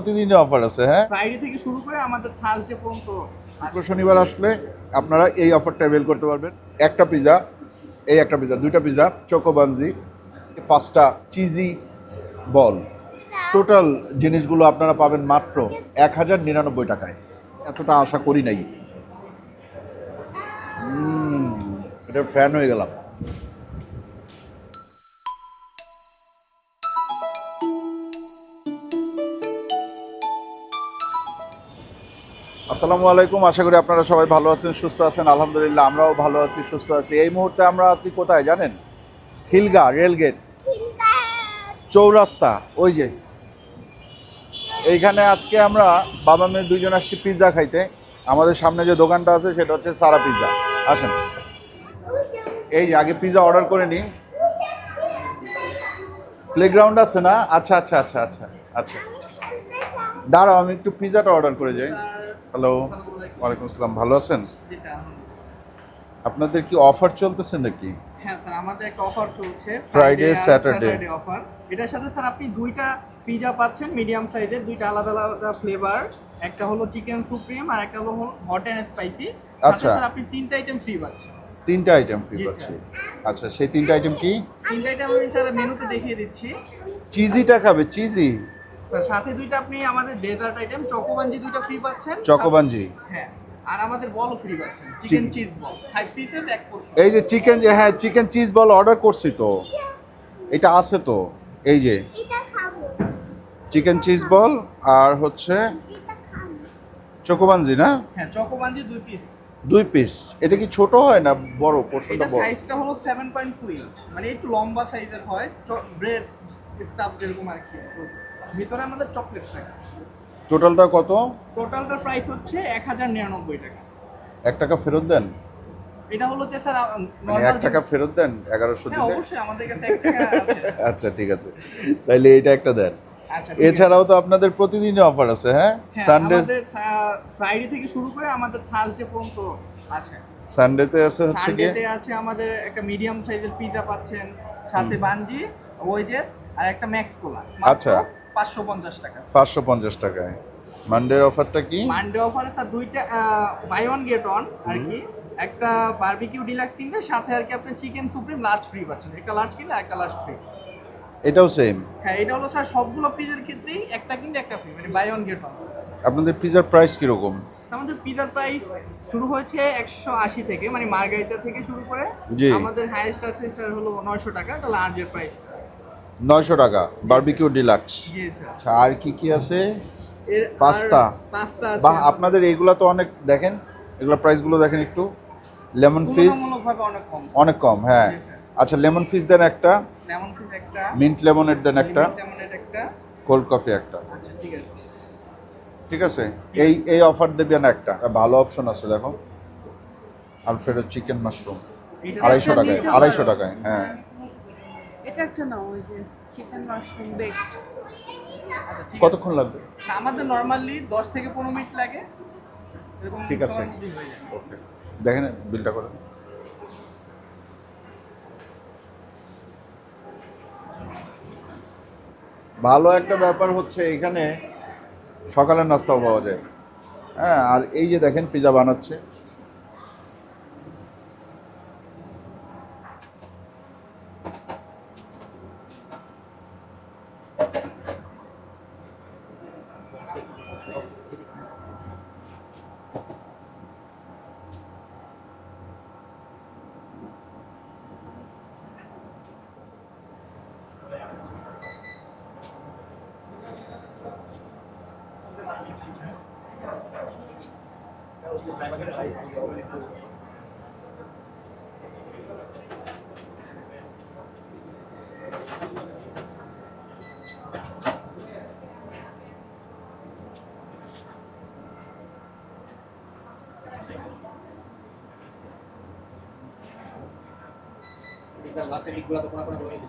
প্রতিদিনই অফার আছে হ্যাঁ? ফ্রাইডে থেকে শুরু করে আমাদের থার্সডে পর্যন্ত শনিবার আসলে আপনারা এই অফারটা অ্যাভেল করতে পারবেন। একটা পিজা এই একটা পিজা দুইটা পিজা চোকোবানজি পাঁচটা চিজি বল টোটাল জিনিসগুলো আপনারা পাবেন মাত্র এক হাজার নিরানব্বই টাকায়। এতটা আশা করি নাই। এটা ফ্যান হয়ে গেলাম। আসসালামু আলাইকুম। আশা করি আপনারা সবাই ভালো আছেন, সুস্থ আছেন। আলহামদুলিল্লাহ, আমরাও ভালো আছি, সুস্থ আছি। এই মুহূর্তে আমরা আছি কোথায় জানেন? Khilgaon rail gate. চৌরাস্তা, ওই যে। এইখানে আজকে আমরা বাবা মেয়ে দুইজন আসছি পিৎজা খাইতে। আমাদের সামনে যে দোকানটা আছে, সেটা হচ্ছে সারা পিৎজা। আসেন। এই আগে পিৎজা অর্ডার করে নিই। প্লেগ্রাউন্ড আছে না? আচ্ছা আচ্ছা আচ্ছা আচ্ছা আচ্ছা। দাঁড়াও, আমি একটু পিৎজাটা অর্ডার করে যাই। হ্যালো ওয়ালাইকুম আসসালাম ভালো আছেন? আপনাদের কি অফার চলতেছে নাকি? হ্যাঁ স্যার আমাদের একটা অফার চলছে আর Saturday। অফার। এটার সাথে স্যার আপনি দুইটা পিজা পাচ্ছেন মিডিয়াম সাইজের দুইটা আলাদা আলাদা ফ্লেভার একটা হলো চিকেন সুপ্রিম আর একটা হলো হট অ্যান্ড স্পাইসি আচ্ছা। স্যার আপনি তিনটা আইটেম ফ্রি পাচ্ছেন। তিনটা আইটেম ফ্রি পাচ্ছি। আচ্ছা সেই তিনটা আইটেম কি? তিনটা আইটেম আমি স্যার মেনুতে দেখিয়ে দিচ্ছি। চিজিটা খাবে চিজি সাথে দুইটা আপনি আমাদের ডেজার্ট আইটেম চকোবাঞ্জি দুইটা ফ্রি পাচ্ছেন। চকোবাঞ্জি হ্যাঁ আর আমাদের বলও ফ্রি পাচ্ছেন chicken cheese ball five pieces এক পোর্শন এই যে চিকেন যে হ্যাঁ চিকেন চিজ বল অর্ডার করছি তো। এটা আছে তো এই যে। এটা খাব। চিকেন চিজ বল আর হচ্ছে এটা চকোবাঞ্জি না? হ্যাঁ চকোবাঞ্জি দুই পিস দুই পিস এটা কি ছোট হয় না বড় পোর্শনটা বড়? সাইজটা হলো সেভেন পয়েন্ট টু ইঞ্চ মানে একটু লম্বা সাইজের হয় ব্রেড স্টাফ যেরকম আর কি। ভিতরে আমাদের চকলেট থাকে টোটালটা কত? টোটালটার প্রাইস হচ্ছে এক হাজার নিরানব্বই টাকা। এক টাকা ফেরত দেন? এটা হলো যে স্যার মানে এক টাকা ফেরত দেন এগারোশো হ্যাঁ দিলে? অবশ্যই আমাদের কাছে এক টাকা আছে। আচ্ছা ঠিক আছে। তাইলে এইটা একটা দেন। আচ্ছা এছাড়াও তো আপনাদের প্রতিদিন অফার আছে হ্যাঁ? হ্যাঁ, সানডে ফ্রাইডে থেকে শুরু করে আমাদের থার্সডে পর্যন্ত আছে। সানডেতে আছে হচ্ছে গিয়ে সানডেতে আছে আমাদের একটা মিডিয়াম সাইজের পিজা পাচ্ছেন সাথে বানজি ওয়েজেস আর একটা ম্যাক্স কোলা আচ্ছা। পাঁচশো পঞ্চাশ টাকা। পাঁচশো পঞ্চাশ টাকায়। মানডে অফারটা কি? মানডে অফারে স্যার দুইটা বাই ওয়ান গেট অন আর কি। একটা বারবিকিউ ডিলাক্স কিনলে সাথে আর কি আপনি চিকেন সুপ্রিম লার্জ ফ্রি পাচ্ছেন। একটা লার্জ কিনলে একটা লার্জ ফ্রি এটাও সেম হ্যাঁ এটা হলো স্যার সবগুলো পিজার ক্ষেত্রেই একটা কিনলে একটা ফ্রি মানে বাই ওয়ান গেট অন আপনাদের পিজার প্রাইস কীরকম? আমাদের পিজার প্রাইস শুরু হয়েছে একশো আশি থেকে মানে মার্গারিতা থেকে শুরু করে। আমাদের হাইয়েস্ট আছে স্যার হলো নয়শো টাকা এটা লার্জের প্রাইসটা নয়শো টাকা বারবিকিউ ডিলাক্স আচ্ছা আর কি কি আছে? পাস্তা। বা আপনাদের এইগুলা তো অনেক দেখেন এগুলো প্রাইসগুলো দেখেন একটু। লেমন ফিস অনেক কম হ্যাঁ। আচ্ছা লেমন ফিস দেন একটা। মিন্ট লেমনের দেন একটা। কোল্ড কফি একটা। আচ্ছা ঠিক আছে। এই এই অফার দেবেন একটা। ভালো অপশন আছে দেখো। আলফ্রেডো চিকেন মাশরুম আড়াইশো টাকায় আড়াইশো টাকায় হ্যাঁ। এটা একটা নাও ওই যে চিকেন মাশরুম আচ্ছা, ঠিক আছে। কতক্ষণ লাগবে? আমাদের নরমালি দশ থেকে পনেরো মিনিট লাগে। এরকম ঠিক আছে। ওকে। দেখেন বিলটা করে ভালো একটা ব্যাপার হচ্ছে এখানে সকালের নাস্তাও পাওয়া যায়। হ্যাঁ আর এই যে দেখেন পিজা বানাচ্ছে। bisa nggak gula atau pernah pernah itu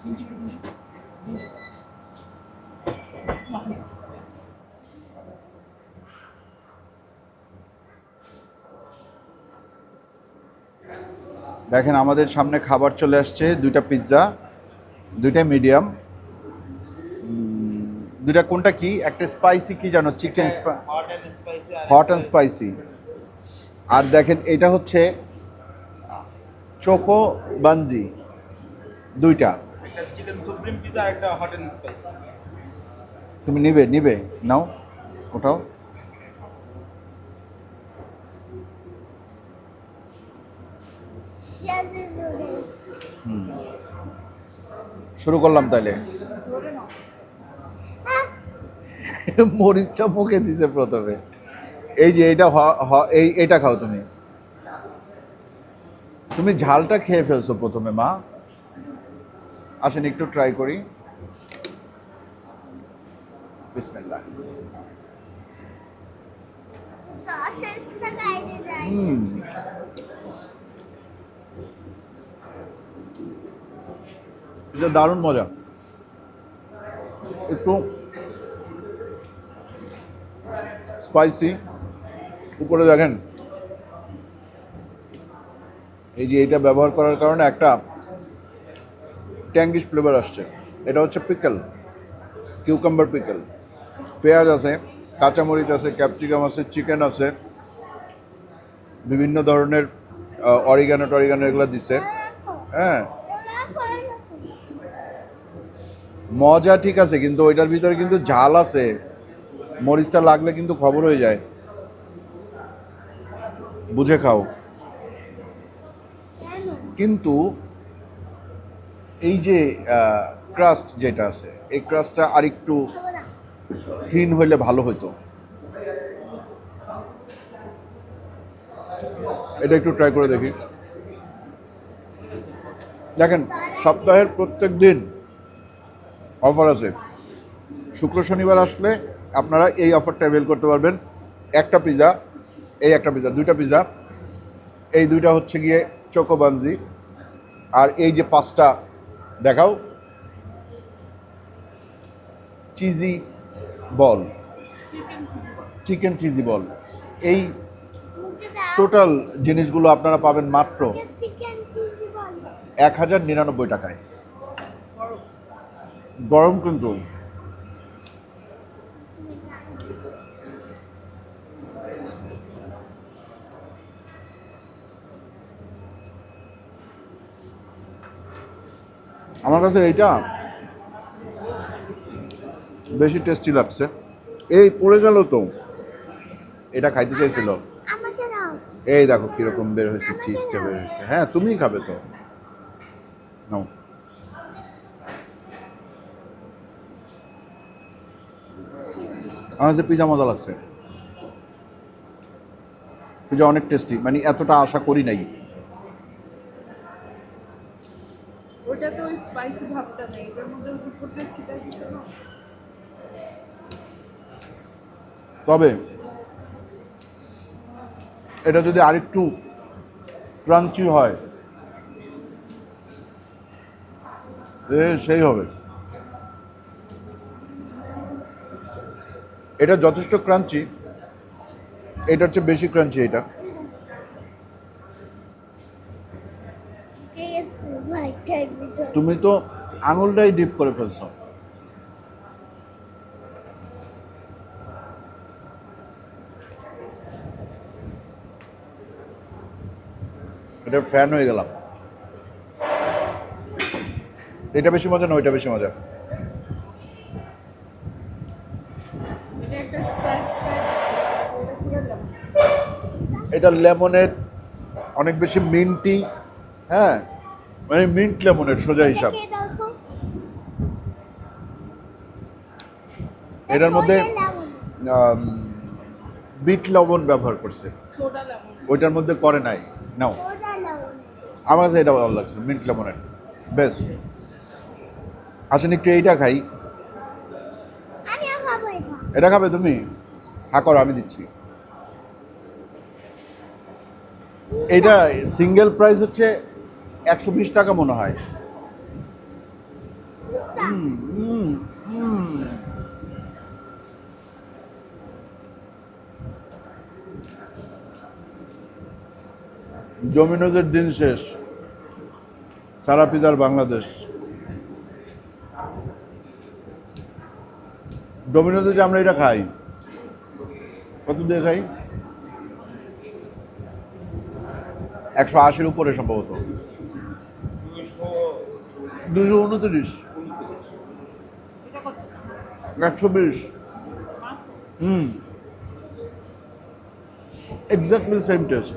দেখেন আমাদের সামনে খাবার চলে আসছে দুইটা পিৎজা দুইটা মিডিয়াম দুইটা কোনটা কি? একটা স্পাইসি কি জানো? Chicken hot and spicy hot and spicy আর দেখেন এটা হচ্ছে চোকো বানজি দুইটা। একটা চিকেন সুপ্রিম পিজা, একটা হট অ্যান্ড স্পাইসি তুমি নিবে নিবে। নাও ওটাও শুরু করলাম তাহলে মরিচটা মুখে দিছে প্রথমে। এই যে এটা এই, এটা খাও তুমি। তুমি ঝালটা খেয়ে ফেলছো প্রথমে, মা। আসেন, একটু ট্রাই করি। বিসমিল্লাহ। দারুণ মজা। একটু স্পাইসি উপরে দেখেন। এই যে এটা ব্যবহার করার কারণে একটা ট্যাঙ্গিশ ফ্লেভার আসছে। এটা হচ্ছে পিকল কিউকাম্বার পিকল পেঁয়াজ আছে, কাঁচামরিচ আছে ক্যাপসিকাম আছে চিকেন আছে। বিভিন্ন ধরনের অরিগানো টরিগানো এগুলো দিছে। হ্যাঁ। মজা ঠিক আছে, কিন্তু ওইটার ভিতরে কিন্তু ঝাল আছে। মরিচটা লাগলে কিন্তু খবর হয়ে যায়। বুঝে খাও। কিন্তু এই যে ক্রাস্ট যেটা আছে, এই ক্রাস্টটা আরেকটু থিন হইলে ভালো হতো এটা একটু ট্রাই করে দেখি। দেখেন, সপ্তাহের প্রত্যেক দিন অফার আছে। শুক্র শনিবার আসলে আপনারা এই অফারটা অ্যাভেল করতে পারবেন। একটা পিজা এই একটা পিজা দুইটা পিজা এই দুইটা হচ্ছে গিয়ে চোকোবানজি আর এই যে পাঁচটা দেখাও। Cheesy ball. Chicken cheesy ball. এই টোটাল জিনিসগুলো আপনারা পাবেন মাত্র এক হাজার নিরানব্বই টাকায়। গরম কিন্তু আমার কাছে এইটা বেশি টেস্টি লাগছে। এই পড়ে গেল তো। এটা খাইতে চাইছিল। এই দেখো কীরকম বের হয়েছে চিজটা বের হয়েছে। হ্যাঁ তুমিই খাবে তো। নাও। আমার কাছে পিজা মজা লাগছে। পিজা অনেক টেস্টি মানে এতটা আশা করি নাই ওটাতে ওই স্পাইসি ভাবটা নেই এটার মধ্যে দিতে না। তবে এটা যদি আরেকটু ক্রাঞ্চি হয় সেই হবে। এটা যথেষ্ট ক্রাঞ্চি এটার চেয়ে বেশি ক্রাঞ্চি এটা। তুমি তো আঙুলটাই ডিপ করে ফেলছো। এটা ফ্যান হয়ে গেলাম। এটা বেশি মজা না, ওইটা বেশি মজা। এটা লেমনের অনেক বেশি মিন্টি হ্যাঁ? মানে মিন্ট লেমনের সোজা হিসাব কে দাও তো এটার মধ্যে বিট লবণ ব্যবহার করছে। ওইটার মধ্যে করে নাই। নাও। আমার কাছে এটা ভালো লাগছে মিন্ট লেমনের বেস্ট আসেন একটু এইটা খাই। এটা। এটা খাবে তুমি? হ্যাঁ করো আমি দিচ্ছি। এটা সিঙ্গেল প্রাইস হচ্ছে একশো বিশ টাকা মনে হয়। ডোমিনোজের দিন শেষ। সারা পিজার বাংলাদেশ। ডোমিনোজে যে আমরা এটা খাই। কত দিয়ে খাই? একশো আশির উপরে সম্ভবত। দুশো উনত্রিশ। একশো বিশ। হুম। এক্স্যাক্টলি সেম টেস্ট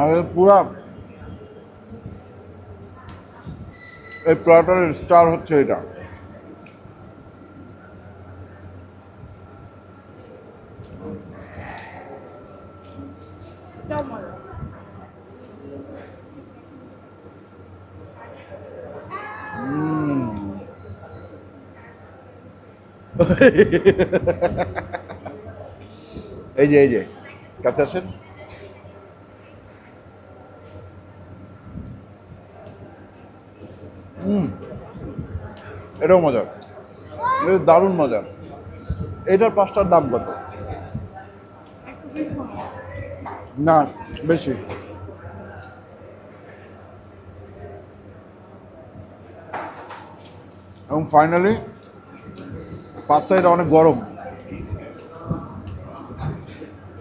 আর পুরা এই প্লাটারের স্টার হচ্ছে এটা। এই যে এই যে কাছে আসেন। হুম। এটাও মজা। এটা দারুণ মজা। এটার পাঁচটার দাম কত। না বেশি। এবং ফাইনালি পাস্তা এটা অনেক গরম।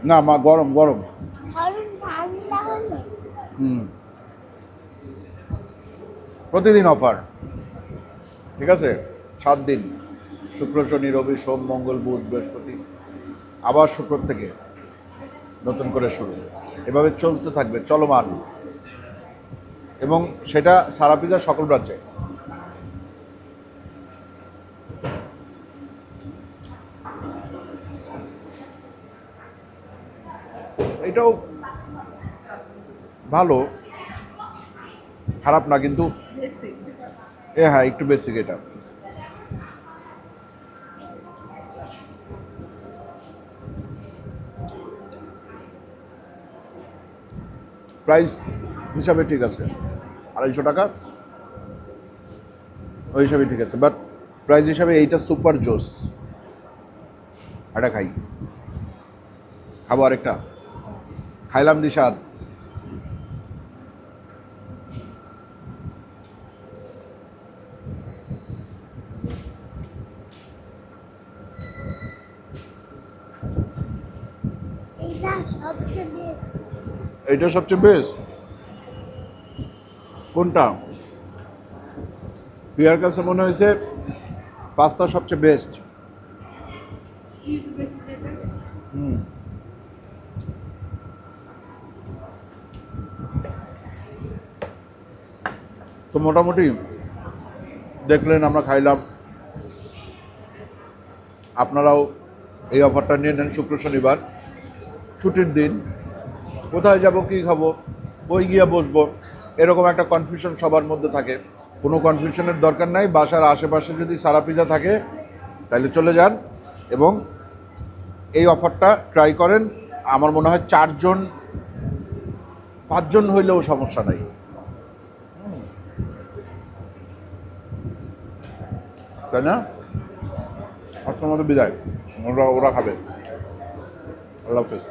না মা গরম গরম। হুম। প্রতিদিন অফার। ঠিক আছে? সাত দিন। শুক্র, শনি, রবি, সোম, মঙ্গল, বুধ, বৃহস্পতি। আবার শুক্র থেকে নতুন করে শুরু। এভাবে চলতে থাকবে, চলমান। এবং সেটা সারা পিজার সকল ব্রাঞ্চে এটাও ভালো, খারাপ না, কিন্তু. এ হ্যাঁ একটু বেসিক এটা। প্রাইস হিসাবে ঠিক আছে। আড়াইশো টাকা। ওই হিসাবে ঠিক আছে বাট প্রাইস হিসাবে এইটা সুপার জোস। এটা খাই। খাব আরেকটা। খাইলাম দিশাদ এইটা সবচেয়ে বেস্ট কোনটা? প্রিয়ার কাছে মনে হয়েছে পাস্তা সবচেয়ে বেস্ট। হুম। তো মোটামুটি দেখলেন, আমরা খাইলাম। আপনারাও এই অফারটা নিয়ে নেন শুক্র শনিবার। ছুটির দিন। কোথায় যাব, কি খাব, বই গিয়ে বসবো, এরকম একটা কনফিউশন সবার মধ্যে থাকে। কোনো কনফিউশনের দরকার নাই, বাসার আশেপাশে যদি সারা পিজা থাকে, তাহলে চলে যান এবং এই অফারটা ট্রাই করেন। আমার মনে হয় চারজন, পাঁচজন হইলেও সমস্যা নাই। তাই না? আজকের মতো বিদায়। ওরা ওরা খাবে। আল্লাহ হাফেজ।